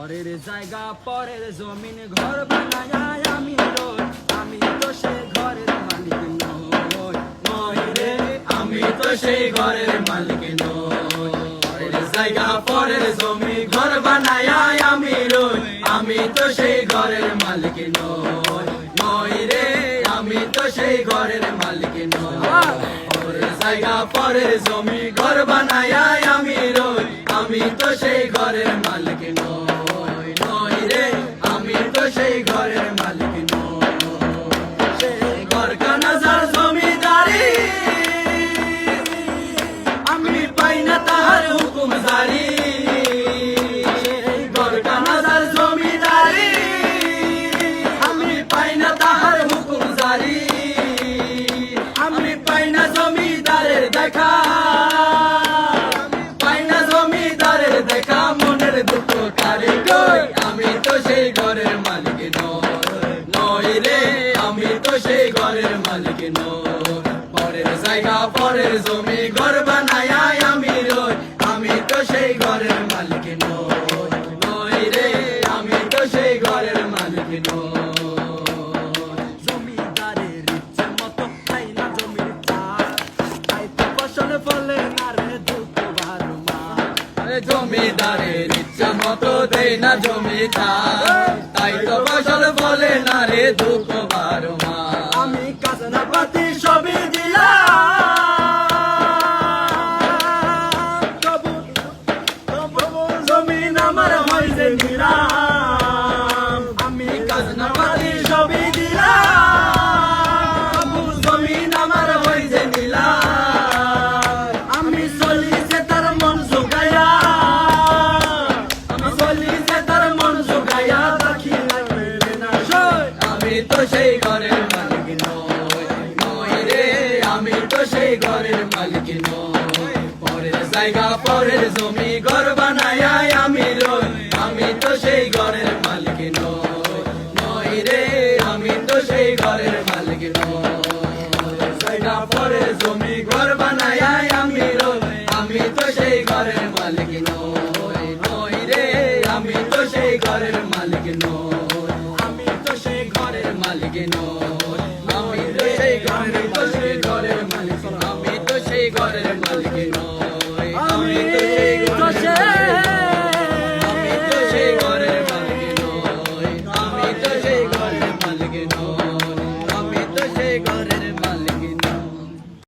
পরের জায়গা, পরের জমিন ঘর বানায় আমি রই আমি তো সে ঘরের মালিক নই। নই রে, আমি তো সেই ঘরের মালিক নই। পরের জায়গা, পরের জমি ঘর বানায় আমি রই। আমি তো সেই ঘরের মালিক নই। নই রে, আমি তো সেই ঘরের মালিক নই। পরের জায়গা, পরের জমি ঘর বানায় আমি রই। আমি তো সেই ঘরের মালিক নই সেই ঘরের নই পরের জায়গা পরের জমি, ঘর বানায় আমি রই। আমি তো সেই ঘরের মালিক নই নই রে, আমি তো সেই ঘরের মালিক নই। জমিদারের ইচ্ছে মতো তাই না জমির চলি যে মন জোগায়া। আমি চলি যে মন জোগাইয়া রাখি আমি তো সেই ঘরের মালিক রে, আমি তো সেই ঘরের মালিক নই। পরের জায়গা জমি, ঘর বানায় জায়গা পরের জমি ঘর বানায় আমি সেই মালিক নই নই রে। আমি তো সেই ঘরের মালিক নই।